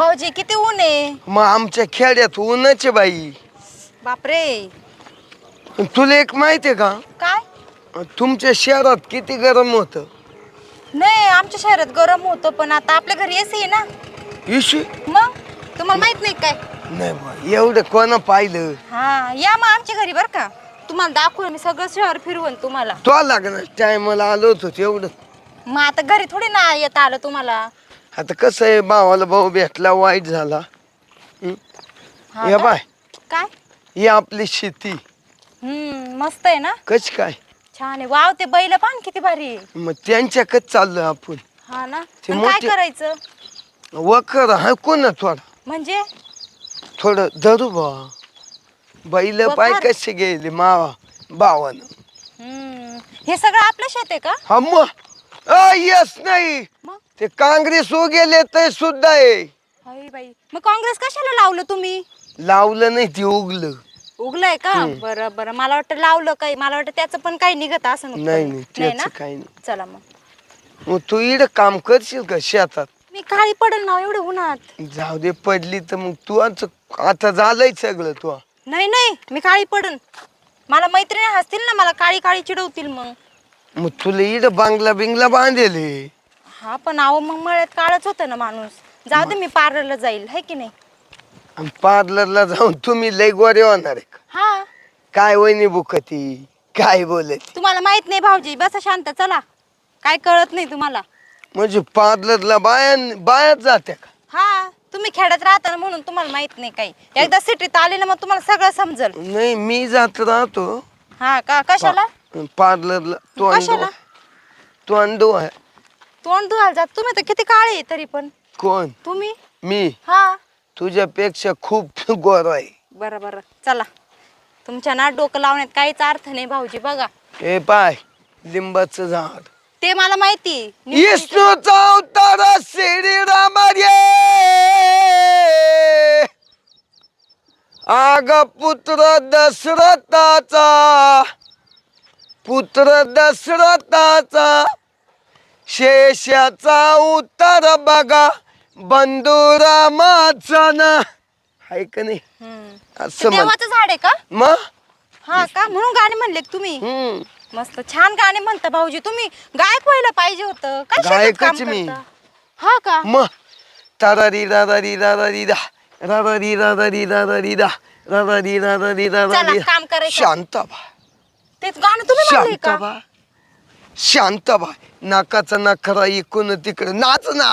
भाऊजी किती ऊन आहे? मग आमच्या खेड्यात ऊनच आहे बाई. बापरे. तुला एक माहिती आहे का? काय? तुमच्या शहरात किती गरम होत? नाही आमच्या शहरात गरम होतं पण आता आपल्या घरी एसी आहे ना. इशू मग? तुम्हाला माहीत नाही काय? नाही बा एवढं कोणा पाहिलं? हा या मग आमच्या घरी बर का. तुम्हाला दाखवून मी सगळं शहर फिरवून तुम्हाला. तो लागणार टायमाला आलो होतो तेवढं. मग आता घरी थोडी ना येता आलं तुम्हाला. आता कसं आहे भावाला भाऊ भेटला वाईट झाला. हं? या का? बाय. काय? ही आपली शेती. हम्म मस्त आहे ना? कच काय? छान आहे. वाव ते बैल पान किती भारी आहे. मग त्यांच्याकच चाललो आपण. हा ना? ते पण काय मोठे- करायचं? वखर हाकू ना थोडा? म्हणजे? थोडं धरू बा. बैल पाय वखर? कसे गेले मावा भावानं हम्म हे सगळं आपलं शेत आहे का? हा मग अ, येस नाही. मग? ते काँग्रेस गेले ते सुद्धा आहे. बाई मग काँग्रेस कशाला लावलं तुम्ही? लावलं नाही ते उगलं. उगलंय का? बरं बरं. मला वाटतं लावलं काही मला वाटतं त्याचं पण काही निघत असं. नाही त्याच काही नाही. चला मग. मग तू इकडं काम करशील का शेतात? मी काळी पडेल ना एवढं उन्हात. जाऊ दे पडली तर मग तू आता झालंय सगळं तू. नाही नाही मी काळी पडन. मला मैत्रिणी हसतील ना मला काळी काळी चिडवतील मग. मग तुला इकडं बांगला बिंगला बांधेले हा. पण अहो मग मळ्यात काळच होतं ना माणूस. जाऊ दे मी पार्लरला जाईल है की नाही? आणि पार्लरला जाऊन तुम्ही लय गोरे होणार आहे? हा. काय वहिनी बुकती काय बोलत? तुम्हाला माहीत नाही भाऊजी. बसा शांत चला. काय कळत नाही तुम्हाला. म्हणजे पार्लरला बाया बायाच जात्या का? हा तुम्ही खेड्यात राहता ना म्हणून तुम्हाला माहीत नाही काही. एकदा सिटीत आले ना मग तुम्हाला सगळं समजल. नाही मी जात राहतो. हा का? कशाला? पार्लरला तो कशाला? तो अंडो आहे तोंड धुवायला जात? तुम्ही तर किती काळे आहे तरी पण. कोण? तुम्ही? मी? हा. तुझ्यापेक्षा खूप गोर आहे. बरं बरं. चला. तुमच्या ना डोकं लावण्यात काहीच अर्थ नाही भाऊजी बघा. ए पाय लिंबाचं झाड. ते मला माहिती. विष्णूचा अवतार श्रीराम रे आग पुत्र दशरथाचा पुत्र दशरथाचा शेषाचा उत्तर बघा बंधुरामाचा ना. आहे का नाही? हम्म. असं म्हण देवाचं झाड आहे का? मग? हा का? म्हणून गाणे म्हणले का तुम्ही. हम्म. मस्त छान गाणे म्हणता भाऊजी. तुम्ही गायक व्हायला पाहिजे होतं. काय शेतात गायकच काम मी. करता? हा का? मग? तारारी रारारी रारारी दा. रारारी रारारी रारारी दा. रारारी रारारी रारारी चला, काम करायचं. शांताबा तेच गाणं तुम्ही म्हणले का? शांताबा शांताबा नाकाचा नखरा इकून तिकडे. नाच ना.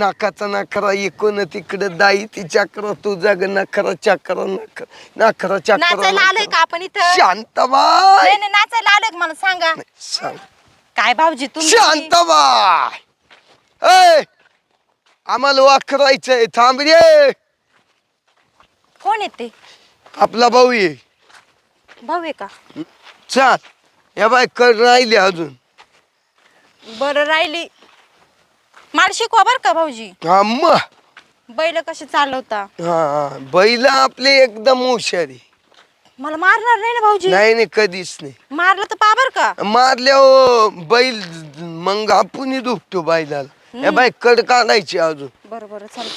नाकाचा नखरा इकून तिकडे. दाई ती चक्र तू जग नखरा चक्र नखर नखरा चक्र नाचायला आलोय का आपण इथं? नाही नाही, नाचायला आलोय का मला सांगा? सांग. काय भाऊजी तुम्ही? शांताबाई ए आम्हाला वाकरायचंय थांब रे. कोण येते आपला भाऊ ये भाऊ आहे का? चाल. या बाय कर राहिले अजून. बरं राहिली. मला शिकवा बर का भाऊजी? हा मग बैल कसे चालवता? हा बैल आपले एकदम हुशारी. मला मारणार नाही ना भाऊजी? नाही नाही कधीच नाही. मारलं तर पा बर का? मारल्या बैल मग आपण दुखतो बैलाला. या बाय कड काढायची अजून. बरं बरं चल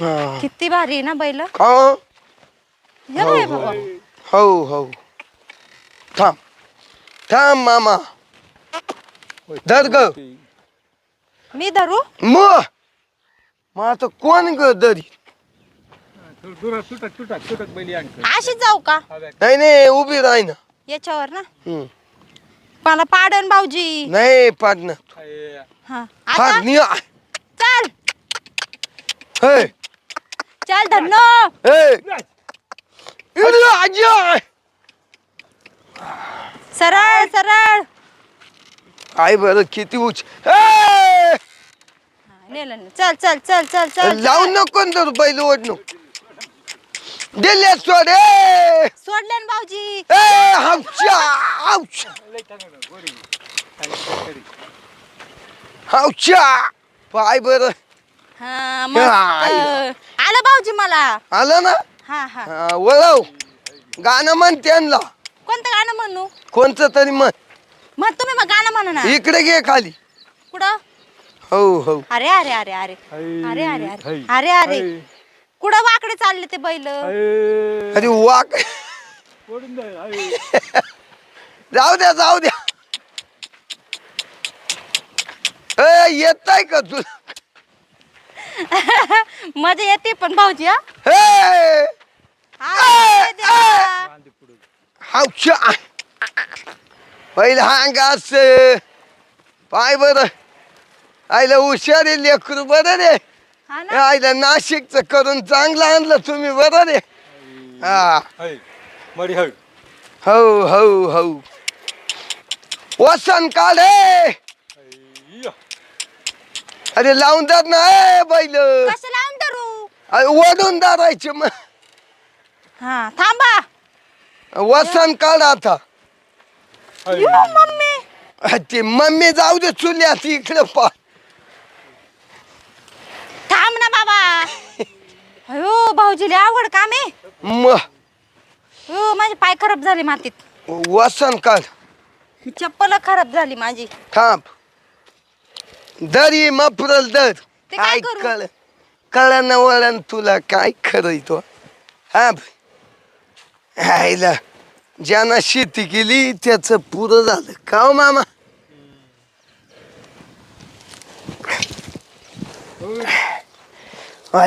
हा. किती भारी आहे ना बैल? का? हो? बाई बाबा. हो हो. थांब. थांब मामा. धर ग. मी धरू? मग मग आता कोण ग दरी बैली अशीच जाऊ का? नाही नाही उभी राही ना. याच्यावर ना? हम्म. मला पाडन भाऊजी. नाही पाडणार. हा. हा आता नि चल. हे. चल धन्नो. हे. आजी. सरळ सरळ. आई बरं किती उच. नेलं. चल चल चल चल चल लावून नको ना बैल ओढणं. दिले सोड ए! सोडले ना भाऊजी. ए, हावच्या हावच्या हावच्या पाय बरं. हा आई. आलं भाऊजी मला. आलं ना? हा हा. हा, वळव. गाणं म्हण त्यांना कोणतं गाणं म्हणू? कोणतं तरी म्हण. मग तुम्ही मग गाणं म्हणा ना. इकडे घे खाली. कुठं? हो हो. अरे अरे अरे अरे. अरे अरे अरे. अरे अरे. कुठं वाकडे चालले ते बैल. अरे वाक. जाऊ द्या जाऊ द्या. ए येत आहे का तू मजा येते पण भाऊजी हा? हे! देवा. पुढं. हावच्या पहिलं हांग अस पाय बर आईला हुशार आहे लेकरू बरं रे हा ना आईला नाशिकचं करून चांगलं आणलं तुम्ही बरं रे हा हाय. मडी हाय. हो हो हो वसन काढ हे. हाय, या. अरे लावून दार ना ए बैल कसं लावून धरू अरे वडून दारायचे मग हा थांबा वसन काढ आता. यो मम्मी ते मम्मी जाऊ दे चुल्यात इकडे पा. थांब ना बाबा. अयो भाऊजीले आवड काम आहे म. हो माझे पाय खराब झाले मातीत. वसन काढ. चप्पल खराब झाली माझी. थांब. दरी मफरल दर. ते काय काय करू? कळ कळण वळण तुला काय खरंय तो? हा आईला ज्यानं शेती केली त्याच पुरं झालं. का हो मामा?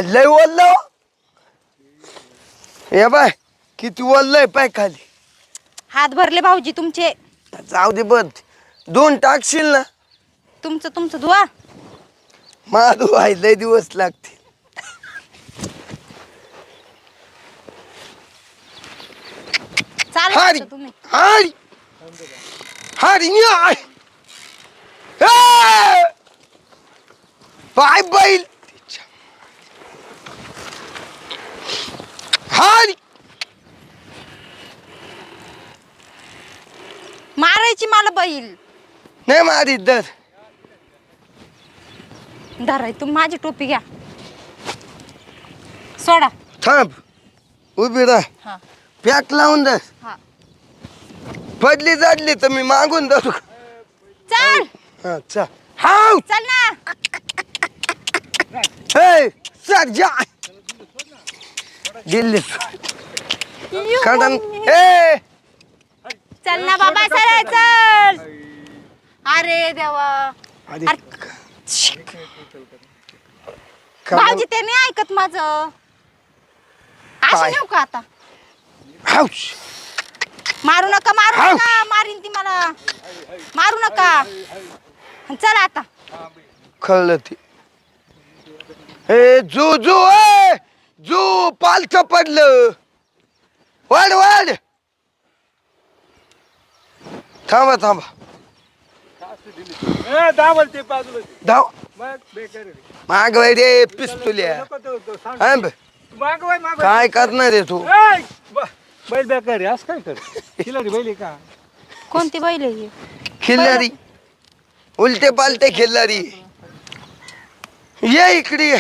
लय वल्ल हो. हे बाय किती वल्लय पाय खाली. हात भरले भाऊजी तुमचे. जाऊ दे बंद. दोन टाकशील ना? तुमचं तुमचं धुवा. माधू आहे लय दिवस लागतील. हारी तुम्ही. हारी. हारी! पाय बैल. हारी. मारायची मला बैल. नाही मारी दर धराय तुम्ही माझी टोपी घ्या. सोडा. थांब. उभी राह. हा. पॅक लावून दर हा. पडली जाडली तर मी मागून धरू चल. हा चा. हाव! चल ना. हे सर जा. दिल्ली मम्मी. ए चल ना बाबा सरळ चल. अरे देवा. अरे खंडन- भाऊजी ते नाही ऐकत माझं. अशी काय? नेऊ का आता हाऊश मारू नका मारू हाव. नका मारीन ती मला. मारू नका. चल आता. कळलं ते. ए जू जू ए! जू पालथ पडलं. वाढ वाढ. थांबा थांबा. ए, दाबल ते बाजूला धाव मग बेकार आहे. माग रे पिस्तुल्या. नको तो- तो सांग. थांब. मागवाय, मागवाय. काय करणार आहे तू? ए, ब- बैल बेकार आहे असं काय कर? खिलाडी बैल आहे का? कोणती बैल आहे ही? खिल्लारी उलटे पालटे खिल्लारी ये इकडे ये.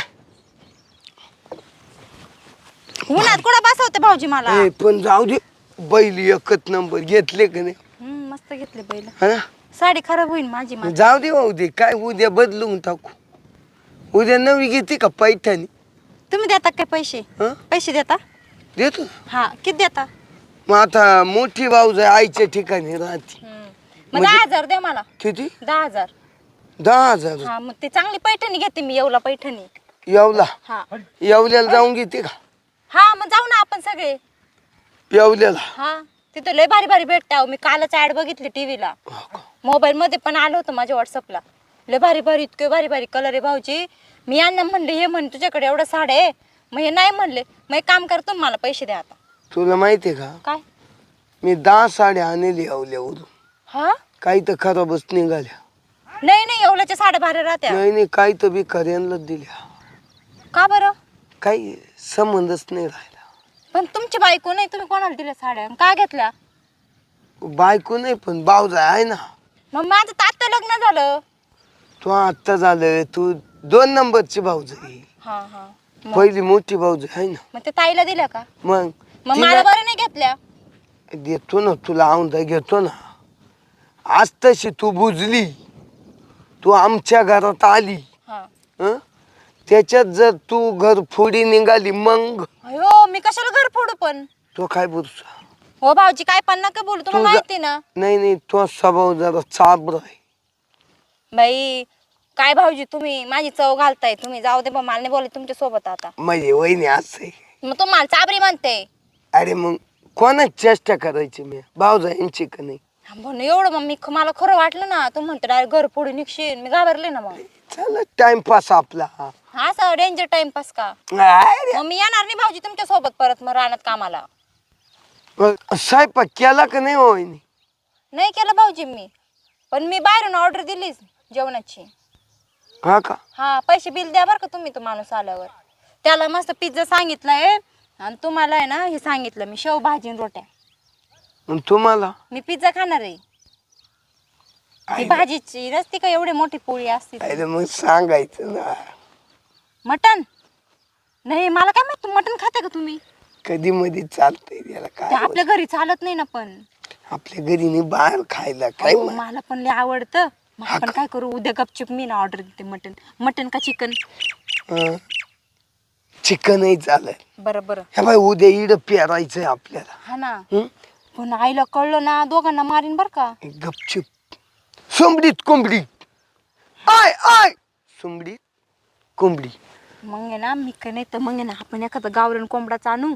उन्हात कुठं बसवते भाऊजी मला? ए, पण जाऊ दे. बैल एकच नंबर घेतले का नाही? हम्म, मस्त घेतले बैल. हा? ना साडी खराब होईल माझी माझी. जाऊ दे भाऊ दे. काय उद्या बदलून टाकू. उद्या नवी घेते का पैठणी? तुम्ही देता काय पैसे? हं? पैसे देता? देतो ना. हा किती देता? मग आता मोठी भाऊज आईच्या ठिकाणी राहते. मग दहा हजार द्या मला. किती? दहा हजार. दहा हजार. हा मग ते चांगली पैठणी घेते मी येवला पैठणी. येवला? हा. येवल्याला जाऊन घेते का? हा मग जाऊ ना आपण सगळे. येवल्याला? हा तिथं लय भारी भारी भेटता मी कालच ऍड बघितली टीव्हीला. मोबाईल मध्ये पण आलं होतं माझ्या व्हॉट्सअपला. लय भारी भारी इतके भारी भारी कलर आहे भाऊजी. मी यांना म्हणले हे म्हण तुझ्याकडे एवढं साड्या आहे. मग हे नाही म्हणले. मग एक काम कर तुम्ही मला पैसे द्या आता. तुला माहितीये का? काय? मी दहा साड्या आणली येवल्यावरून हा? काही तर खराबच निघाल्या. नाही नाही एवढ्याच्या साड्या भारी राहत्या. नाही नाही काही तर बी खऱ्यांनाच दिल्या. का बरं? काही संबंधच नाही राहिला. पण तुमची बायको नाही तुम्ही कोणाला दिल्या साड्या? का घेतल्या? बायको नाही पण भाऊजा आहे ना. मग माझं तर आत्ता लग्न झालं. तू आत्ता झालं तू दोन नंबरची भाऊज. आहे हा हा. मग? पहिली मोठी भाऊज आहे ना. मग ते ताईला दिल्या का? मग? मग तिला- मला बरं नाही घेतल्या. देतो ना तुला औंधा घेतो ना. आज तशी तू बुजली. तू आमच्या घरात आली. हं? त्याच्यात जर तू घर फोडी निघाली मग? अयो मी कशाला घर फोडू पण? तो काय बोलतो हो भाऊजी काय पण नका बोलू तुम्हाला तुझा- माहिती ना. नाही नाही तो स्वभाव जरा चाबर आहे. बाई काय भाऊजी तुम्ही माझी चव घालताय तुम्ही जाऊ दे बा मला नाही बोलत तुमच्यासोबत आता माझी वहिनी असं आहे. मग तुम्हाला चाबरी म्हणते. अरे मग कोणाच चेष्टा करायची मी? भाऊजाईंची का नाही? म्हणून एवढं मग मी मला खरं वाटलं ना तू म्हणते डायरेक्ट घर फोडून निघशील मी घाबरले ना मग. चला टाइमपास आपला. हा असं डेंजर टाइमपास का? अरे, मग मी येणार नाही भाऊजी तुमच्यासोबत परत मग राहण्यात कामाला. मग स्वयंपाक केला का नाही हो वहिनी नाही केलं भाऊजी मी पण मी बाहेरून ऑर्डर दिलीच जेवणाची. हा का? हा पैसे बिल द्या बरं का तुम्ही तो माणूस आल्यावर. त्याला मस्त पिझ्झा सांगितलाय आणि तुम्हाला आहे ना हे सांगितलं मी शेव भाजी आणि रोट्या. तुम्हाला? मी पिझ्झा खाणार आहे. ती भाजीची नसती का एवढी मोठी पोळी असते ती. मग सांगायचं ना. मटन नाही मला काय माहीत मटन खाते का तुम्ही? कधी मधी चालतंय त्याला ते काय आपल्या घरी चालत नाही ना पण. होत. आपल्या घरी नाही बाहेर खायला काय अहो? मला पण लय आवडतं. मग आपण? काय करू उद्या गपचूप मी ना ऑर्डर देते मटन मटन का चिकन हं. चिकनही चालेल बरं बरं. हे बाय उद्या इड पेरायचंय आपल्याला. हा ना. हं? पण आईला कळलं ना दोघांना मारीन बर का? गपचूप. सोंबडीत कोंबडी. I I. सोंबडीत कोंबडी. मग आहे ना मी काय नाही तर मग आहे ना आपण एखादा गावरण कोंबडाचा आणू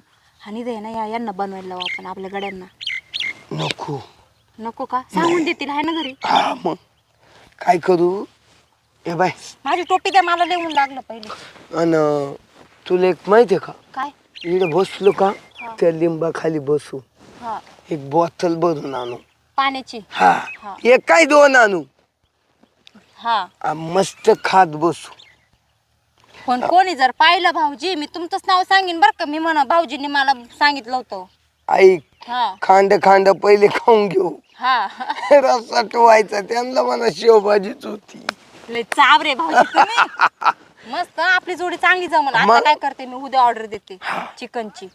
आणि ते ना या यांना बनवायला लावू आपण आपल्या गड्यांना. नको. नको का? सांगून देतील आहे ना घरी. हा मग. काय करू? हे बाय. माझी टोपी द्या मला लिहून लागलं पहिले. अन तुला एक माहितीये का? काय? इकडे बसलो का? हा. त्या लिंबा खाली बसू. हा. एक बॉटल भरून आणू. पाण्याची? हा. हा. एक काय दोन आणू? हा. आ, मस्त खात बसू. पण कोणी जर पाहिलं भाऊजी मी तुमचंच नाव सांगेन बरं का. मी म्हणा भाऊजींनी मला सांगितलं होतं. ऐक हा. खांड खांड पहिले खाऊन घेऊ. हा. रस्सा ठेवायचा त्यांना म्हणा शेवभाजीच होती. लय चाव रे भाऊजी तुम्ही. मस्त आपली जोडी चांगली जमल. आता मग? काय करते मी? उद्या ऑर्डर देते चिकनची.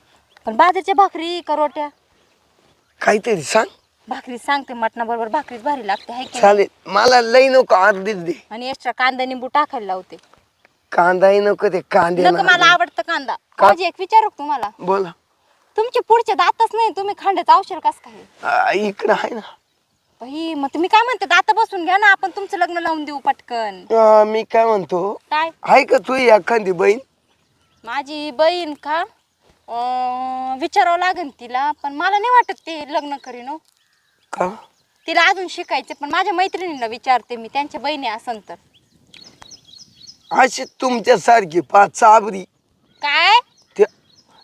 पण बाजरीच्या भाकरी का रोट्या काहीतरी सांग. भाकरी सांगते मटणा बरोबर भाकरीच भारी लागते हाय की नाही? चालेल. मला लई नको अर्धीच दे आणि एक्स्ट्रा कांदा निंबू टाकायला लावते. कांदाही नको ते कांदे नको मला आवडतं कांदा. भाऊजी एक विचारू का तुम्हाला? बोला. तुमचे पुढचे दातच नाही तुम्ही खांद्याचं औषध कस काय? आ, इकडं आहे ना. बाई मग तुम्ही काय म्हणते दात बसून घ्या ना आपण तुमचं लग्न लावून देऊ पटकन. मी काय म्हणतो? काय? आहे का तू एखादी बहीण? माझी बहीण का? अं, विचारावं लागेल तिला पण मला नाही वाटत ते लग्न करीन हो. का? तिला अजून शिकायचे पण माझ्या मैत्रिणींना विचारते मी त्यांच्या बहिणी असन तर. अशी तुमच्यासारखी पाच चाबरी काय? ते-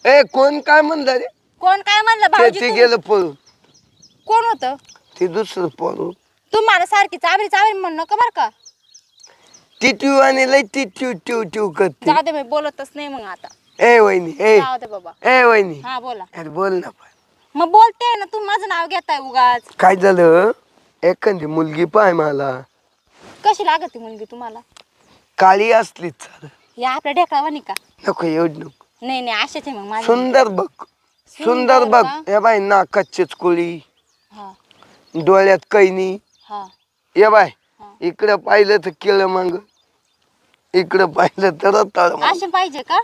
ए कोण काय म्हणलं रे? कोण काय म्हणलं ते भाऊजी ते तुम- गेलं पळून. कोण होतं? ते दुसरं पळून तुम्हाला सारखी चाबरी चाबरी म्हण नका बरं का. टिट्यू आणि लई टिट्यू ट्यू ट्यू करते. जाऊ दे मी बोलतच नाही मग आता. ए वहिनी ए. जाऊ दे बाबा. ए वहिनी. हा बोला. अरे बोल ना पण. मग बोलते ना तुम्ही माझं नाव घेताय उगाच. काय झालं? एखादी मुलगी पाय मला. कशी लागत ती मुलगी तुम्हाला? काळी असली तर या आपल्या ढेकळावानी का? नको एवढ नको. नाही नाही अशाच आहे मग माझी सुंदर बघ. सुंदर बघ. हे बाय नाकाचीच कुळी हा. डोळ्यात कैनी हा. ये बाय. इकडं पाहिलं तर केळं मांग. इकडं पाहिलं तर तळ मांग. असे पाहिजे का?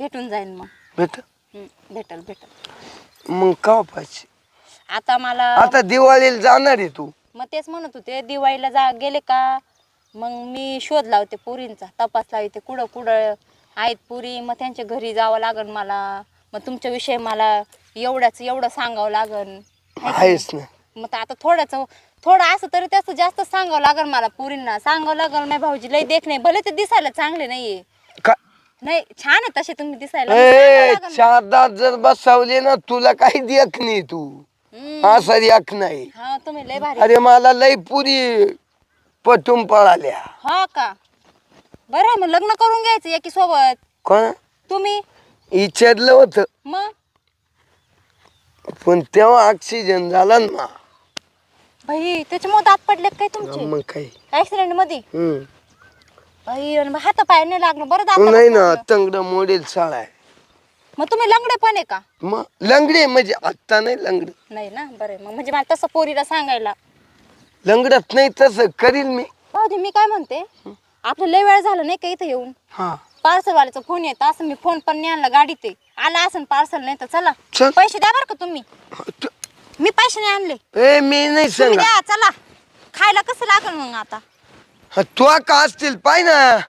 भेटून जाईल मग. भेट. भेटल भेटल. मग का पाहिजे? आता मला आता दिवाळीला जाणार आहे तू. मग तेच म्हणत होते दिवाळीला जा गेले का? मग मी शोध लावते पुरींचा तपास लावते कुठं कुठं आहेत पुरी मग त्यांच्या घरी जावं लागन मला. मग तुमच्या विषयी मला एवढ्याच एवढं सांगावं लागन. आहेस ना? मग तर आता थोडंच थोडं असं तरी त्याचं जास्त सांगावं लागल मला पुरींना. सांगावं लागल नाही भाऊजी लय देख नाही भले ते दिसायला चांगले नाहीये. का? नाही छान आहे तसे तुम्ही दिसायला. सांगावं ए लागल. जर बसवले ना तुला काही देख नाही तू. हम्म. असा देख नाही. हा तुम्ही लय भारी. अरे मला लई पुरी पटून पळाल्या. हा का? बरं आहे, मग लग्न करून घ्यायचं एकी सोबत. कोण? तुम्ही? विचारलं होतं. मग? पण तेव्हा ऑक्सिजन झाला ना. भाई त्याच्यामुळे दात पडले काय तुमचे? मग काही ऍक्सिडेंटमध्ये? हम्म. भाई आणि हात पाय नाही लागलं बरं दात नाही ना तंगड मोडेल साळा आहे. मग तुम्ही लंगडे पण आहे का? मग लंगडे म्हणजे आत्ता नाही लंगड. नाही ना बरं आहे. मग म्हणजे मला तसं पोरीला सांगायला. लंगडत नाही तसं करील मी. भाऊजी मी काय म्हणते? आपलं लय वेळ झालं नाही का इथं येऊन? हा. पार्सल वाल्याचा फोन येत असं मी फोन पण नाही आणला गाडीत आहे. आला असं पार्सल नाही तर चला. चल. पैसे द्या बरं का तुम्ही? तू- मी पैसे नाही आणले. ए मी नाही तुम्ही सांगा द्या चला. खायला कसं लागल मग आता? तू का असतील पाय ना.